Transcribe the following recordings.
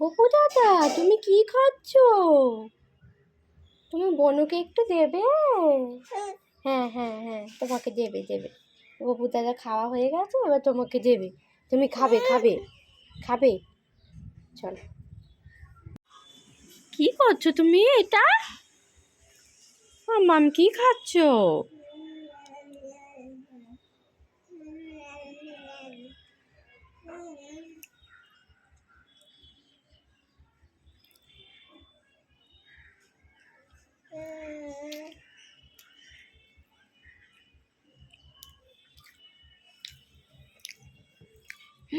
গপু দাদা, তুমি কি খাচ্ছ? তুমি বনুকে একটু দেবে? হ্যাঁ হ্যাঁ হ্যাঁ তোমাকে দেবে দেবে। গপু দাদা খাওয়া হয়ে গেছে, এবার তোমাকে দেবে। তুমি খাবে খাবে খাবে। চলো। কি করছ তুমি এটা? মাম কি খাচ্ছ? 来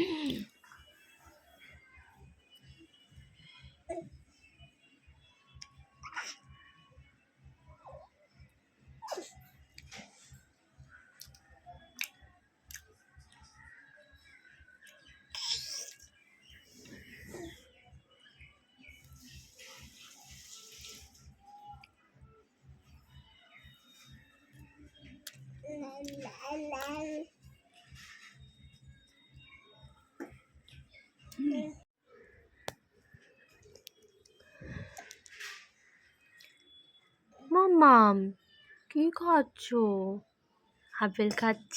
来来。মামাম কি খাচ্ছ? আপেল খাচ্ছ?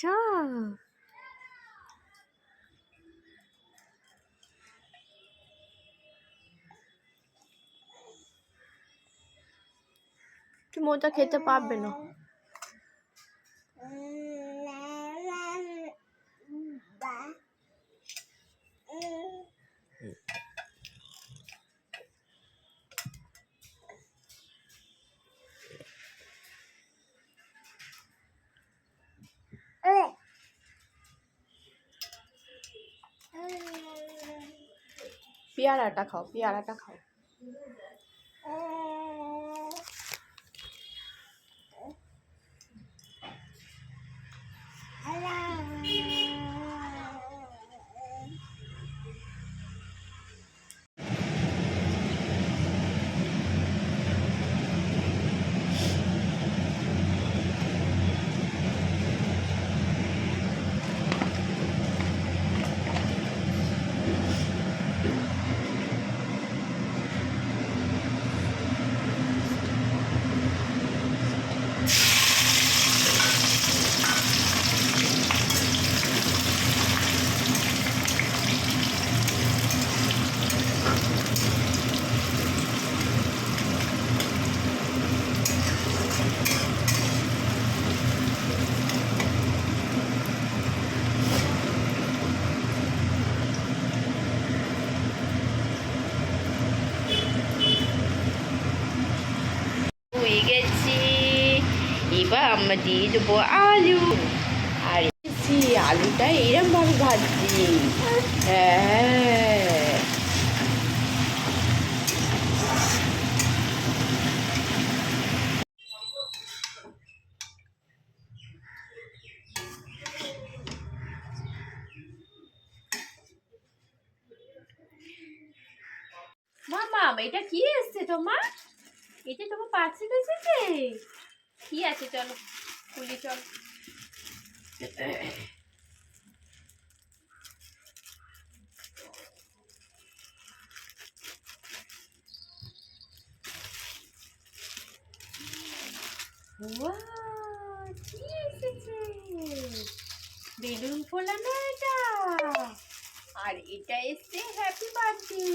তুমি ওটা খেতে পারবে না। পেয়ারাটা খাও পেয়ারাটা খাও হয়ে গেছে এবার আমরা দিয়ে দেবো আলু। আর এসেছি আলুটা এরম ভাবে ভাজছি। হ্যাঁ। মামা, এটা কি এসছে তোমার? এটা তোমার পার্সেল এসেছে? কি আছে, চলো খুলি চল। বেলুন ফোলানো এটা আর এটা এসছে হ্যাপি বার্থডে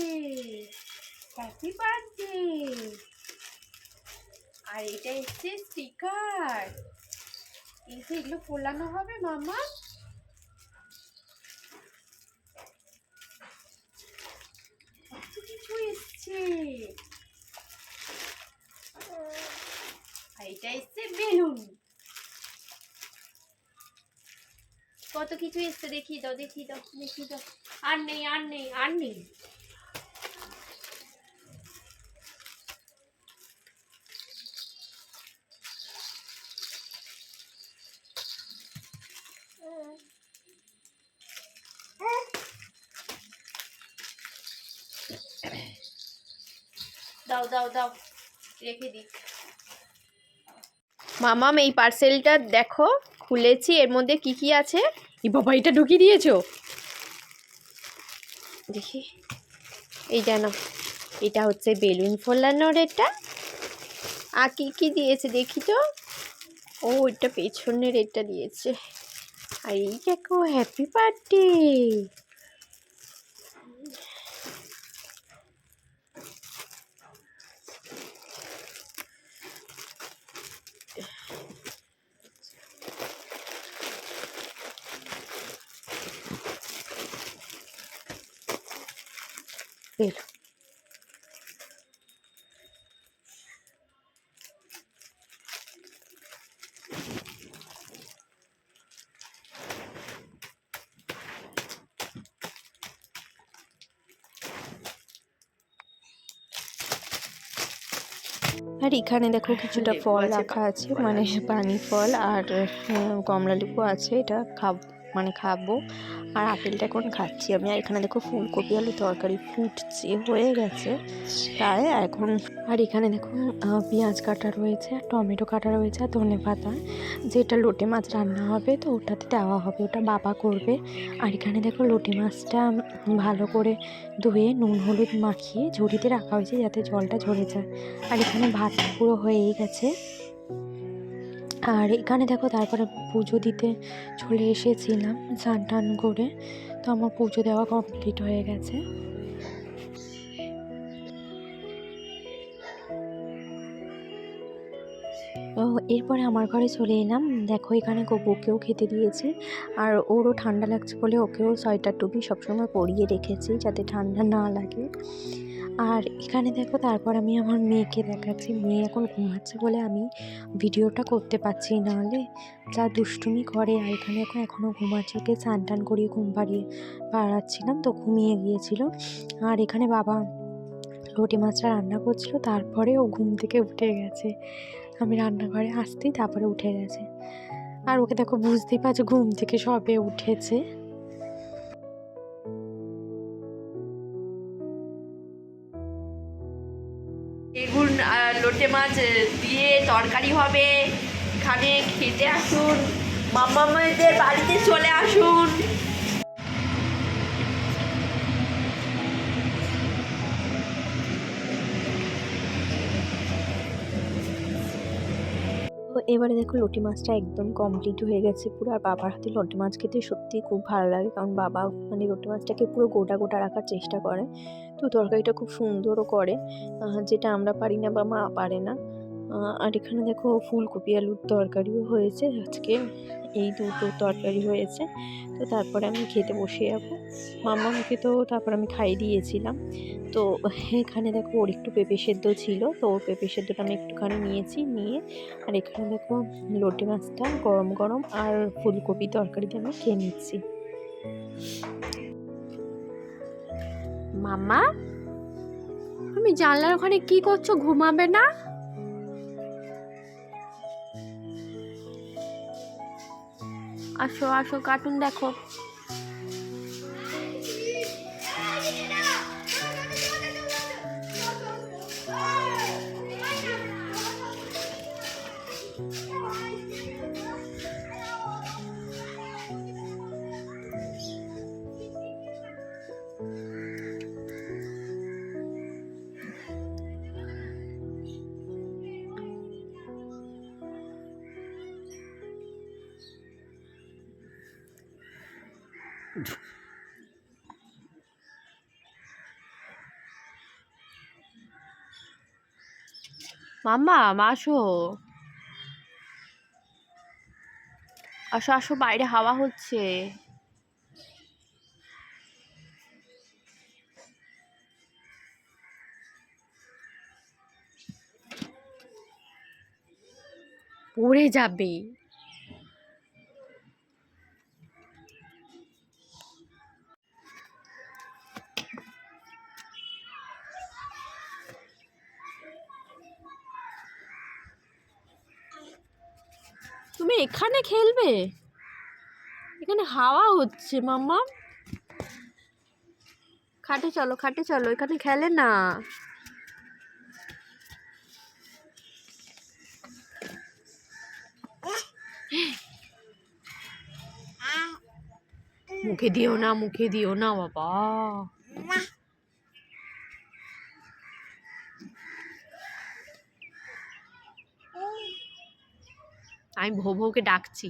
হ্যাপি বার্থডে আর এটা এসছে স্টিকার এসে এগুলো ফোলানো হবে, মামা। কিছু এসছে। আর এটা এসছে বেলুন। কত কিছু এসছে, দেখিয়ে দাও দেখিয়ে দাও দেখিয়ে দাও। আর নেই আর নেই আর নেই। দাও দাও দাও। রেখে দিই। মামাম এই পার্সেলটা দেখো খুলেছি। এর মধ্যে কি কি আছে? এই বাবা এটা ঢুকিয়ে দিয়েছ? দেখি। এই জানো এটা হচ্ছে বেলুন ফোলানোর এটা। আর কি কি দিয়েছে দেখি তো? ও এটা পেছনের এটা দিয়েছে। আর এই দেখো হ্যাপি বার্থডে বেলুন আর এখানে দেখো কিছুটা ফল রাখা আছে মানে পানি ফল আর কমলা লেবু আছে এটা খাব মানে খাব। আর আপেলটা এখন খাচ্ছি। আমি আর এখানে দেখো ফুলকপি আলু তরকারি ফুটছে, হয়ে গেছে। তাই এখন আর এখানে দেখো পেঁয়াজ কাটা রয়েছে, টমেটো কাটা রয়েছে, আর ধনে পাতা। যেটা লোটে মাছ রান্না হবে, তো ওটাতে দেওয়া হবে, ওটা বাবা করবে। আর এখানে দেখো লোটে মাছটা ভালো করে ধুয়ে নুন, হলুদ মাখিয়ে ঝুড়িতে রাখা হয়েছে, যাতে জলটা ঝরে যায়। আর এখানে ভাত পুরো হয়েই গেছে। আর এখানে দেখো তারপরে পুজো দিতে চলে এসেছিলাম, স্নান টান করে। তো আমার পুজো দেওয়া কমপ্লিট হয়ে গেছে। এরপরে আমার ঘরে চলে এলাম। দেখো এখানে গপুকেও খেতে দিয়েছে। আর ওরও ঠান্ডা লাগছে বলে ওকেও সোয়েটার টুপি সবসময় পরিয়ে রেখেছি যাতে ঠান্ডা না লাগে। আর এখানে দেখো, তারপর আমি আমার মেয়েকে দেখাচ্ছি। মেয়ে এখন ঘুমাচ্ছে বলে আমি ভিডিওটা করতে পারছি নাহলে যা দুষ্টুমি করে, আর এখানে এখন এখনও ঘুমাচ্ছে। ওকে স্নান টান করিয়ে ঘুম পাড়িয়ে পাড়াচ্ছিলাম, তো ঘুমিয়ে গিয়েছিল। আর এখানে বাবা লোটে মাছটা রান্না করছিল, তারপরে ও ঘুম থেকে উঠে গেছে। আমি রান্নাঘরে আসতেই তারপরে উঠে গেছে। আর ওকে দেখো, বুঝতেই পারছ, ঘুম থেকে সবে উঠেছে। বেগুন লোটে মাছ দিয়ে তরকারি হবে। এখানে খেতে আসুন। মামাদের বাড়িতে চলে আসুন। এবারে দেখো লটি মাছটা একদম কমপ্লিট হয়ে গেছে পুরো, আর বাবার হাতে লটি মাছ খেতে সত্যি খুব ভালো লাগে, কারণ বাবা মানে লটি মাছটাকে পুরো গোটা গোটা রাখার চেষ্টা করে। তো তরকারিটা খুব সুন্দরও করে যেটা আমরা পারি না বা মা পারে না। আর এখানে দেখো ফুলকপি, আলুর তরকারিও হয়েছে আজকে। এই দুটো তরকারি হয়েছে। তো তারপরে আমি খেতে বসে যাব। মামাকে তো তারপর আমি খাইয়ে দিয়েছিলাম। তো এখানে দেখো ওর একটু পেঁপে সেদ্ধ ছিল। তো ওর পেঁপে সেদ্ধটা আমি একটুখানি নিয়েছি, নিয়ে আর এখানে দেখো লোটে মাছটা গরম গরম আর ফুলকপি তরকারিতে আমি খেয়ে নিচ্ছি। মামা, তুমি জানলার ওখানে কি করছ? ঘুমাবে না? আসো আসো কার্টুন দেখো। মাম্মা আসো। আসো আসো বাইরে হাওয়া হচ্ছে। পড়ে যাবে। তুমি এখানে খেলবে? এখানে হাওয়া হচ্ছে, মাম্মা। খাটে চলো খাটে চলো, এখানে খেলে না। মুখে দিও না, মুখে দিও না, বাবা। আমি ভো ভোকে ডাকছি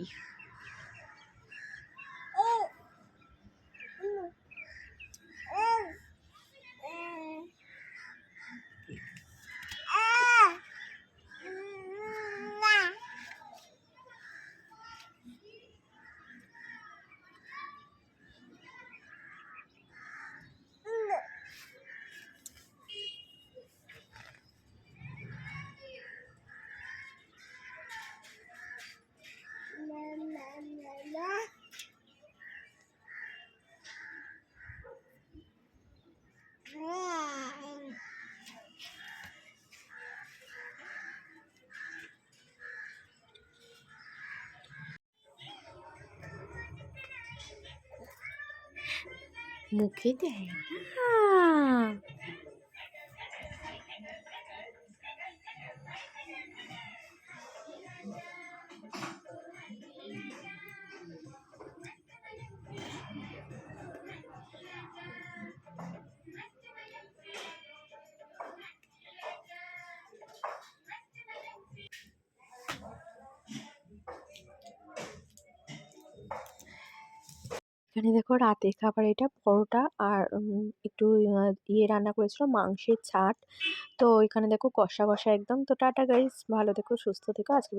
মুখে দেয়। না এখানে দেখো রাতের খাবার এটা পরোটা আর একটু ইয়ে রান্না করেছিল মাংসের ছাট তো এখানে দেখো কষা কষা একদম। তো টাটা গাইস, ভালো থেকো, সুস্থ থেকো। আজকে